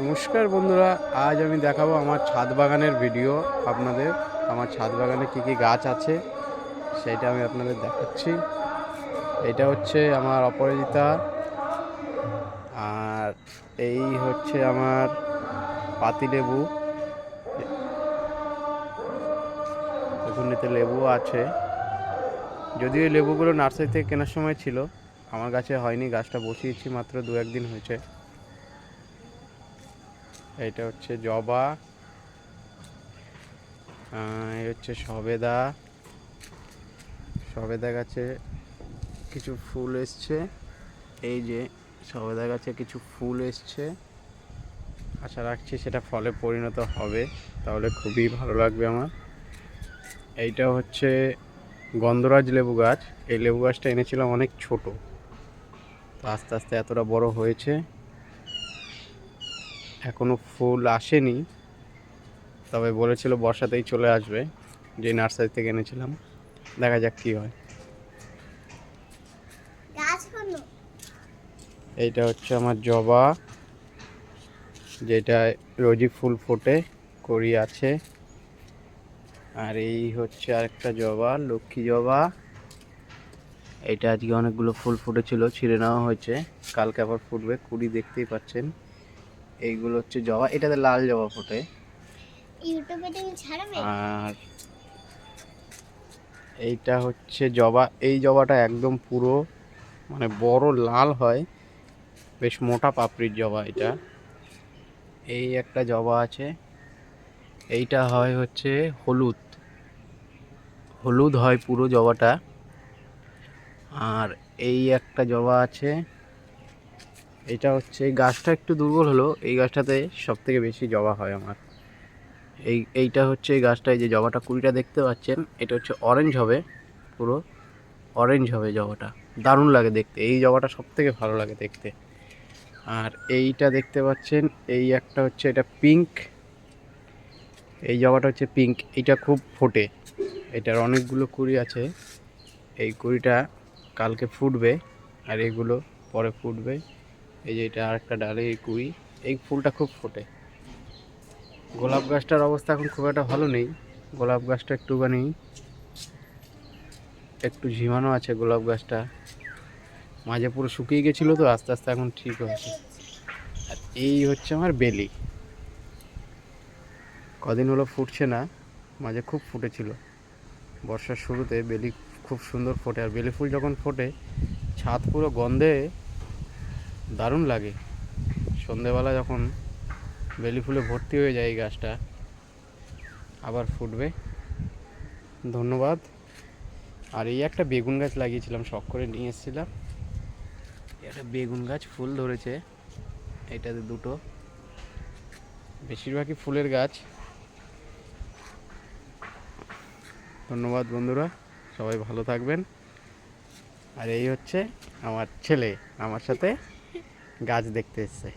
নমস্কার বন্ধুরা, আজ আমি দেখাবো আমার ছাদ বাগানের ভিডিও আপনাদের। আমার ছাদ বাগানে কী কী গাছ আছে, সেটা আমি আপনাদের দেখাচ্ছি। এটা হচ্ছে আমার অপরাজিতা, আর এই হচ্ছে আমার পাতিলেবু। দেখুন এতে লেবু আছে। যদিও লেবুগুলো নার্সারি থেকে কেনার সময় ছিল, আমার গাছে হয়নি, গাছটা বসিয়েছি মাত্র দু একদিন হয়েছে। এটা হচ্ছে জবা। এই হচ্ছে সবেদা। সবেদা গাছে কিছু ফুল এসছে। এই যে সবেদা গাছে কিছু ফুল এসছে। আশা রাখছি সেটা ফলে পরিণত হবে। তাহলে খুবই ভালো লাগবে আমার। এইটা হচ্ছে গন্ধরাজ লেবু গাছ। এই লেবু গাছটা এনেছিলাম অনেক ছোট। আস্তে আস্তে এতটা বড় হয়েছে। এখনও ফুল আসেনি। তবে বলেছিল বর্ষাতেই চলে আসবে। যে নার্সারি থেকে এনেছিলাম। দেখা যাক কি হয়। এইটা হচ্ছে আমার জবা। যেটা রোজি ফুল ফোটে করি আছে। আর এই হচ্ছে আরেকটা জবা লক্ষ্মী জবা। এটা আজকে অনেকগুলো ফুল ফুটেছিল ছিঁড়ে নেওয়া হয়েছে। কালকে আবার ফুটবে কুড়ি দেখতেই পাচ্ছেন। এইগুলো হচ্ছে জবা এটাতে লাল জবা ফোটে। ইউটিউবে তুমি ছাড়বে? আর এইটা হচ্ছে জবা এই জবাটা একদম পুরো মানে বড় লাল হয়। বেশ মোটা পাপড়ির জবা এটা। এই একটা জবা আছে। এইটা হয় হচ্ছে হলুদ। হলুদ হয় পুরো জবাটা। আর এই একটা জবা আছে। এটা হচ্ছে, এই গাছটা একটু দুর্বল হলো, এই গাছটাতে সব থেকে বেশি জবা হয় আমার। এই, এইটা হচ্ছে এই গাছটা, এই যে জবাটা কুড়িটা দেখতে পাচ্ছেন, এটা হচ্ছে অরেঞ্জ হবে, পুরো অরেঞ্জ হবে জবাটা। দারুণ লাগে দেখতে, এই জবাটা সব থেকে ভালো লাগে দেখতে। আর এইটা দেখতে পাচ্ছেন, এই একটা হচ্ছে, এটা পিঙ্ক এই জবাটা হচ্ছে পিঙ্ক এইটা খুব ফোটে। এটার অনেকগুলো কুড়ি আছে, এই কুড়িটা কালকে ফুটবে, আর এগুলো পরে ফুটবে। এই যে এটা আরেকটা ডালে এই এই ফুলটা খুব ফোটে। গোলাপ গাছটার অবস্থা এখন খুব একটা ভালো নেই। গোলাপ গাছটা একটুখানি, একটু ঝিমানো আছে গোলাপ গাছটা। মাঝে পুরো শুকিয়ে গেছিল তো, আস্তে আস্তে এখন ঠিক হয়েছে। আর এই হচ্ছে আমার বেলি। কদিন হলো ফুটছে না, মাঝে খুব ফুটেছিল। বর্ষার শুরুতে বেলি খুব সুন্দর ফোটে, আর বেলি ফুল যখন ফোটে, ছাদ পুরো গন্ধে দারুণ লাগে। সন্ধেবেলা যখন বেলি ফুলে ভর্তি হয়ে যায় এই গাছটা, আবার ফুটবে। ধন্যবাদ। আর এই একটা বেগুন গাছ লাগিয়েছিলাম, শখ করে নিয়ে এসেছিলাম। একটা বেগুন গাছ ফুল ধরেছে, এটাতে দুটো। বেশিরভাগই ফুলের গাছ। ধন্যবাদ বন্ধুরা, সবাই ভালো থাকবেন। আর এই হচ্ছে আমার ছেলে, আমার সাথে গাছ দেখতে এসছে।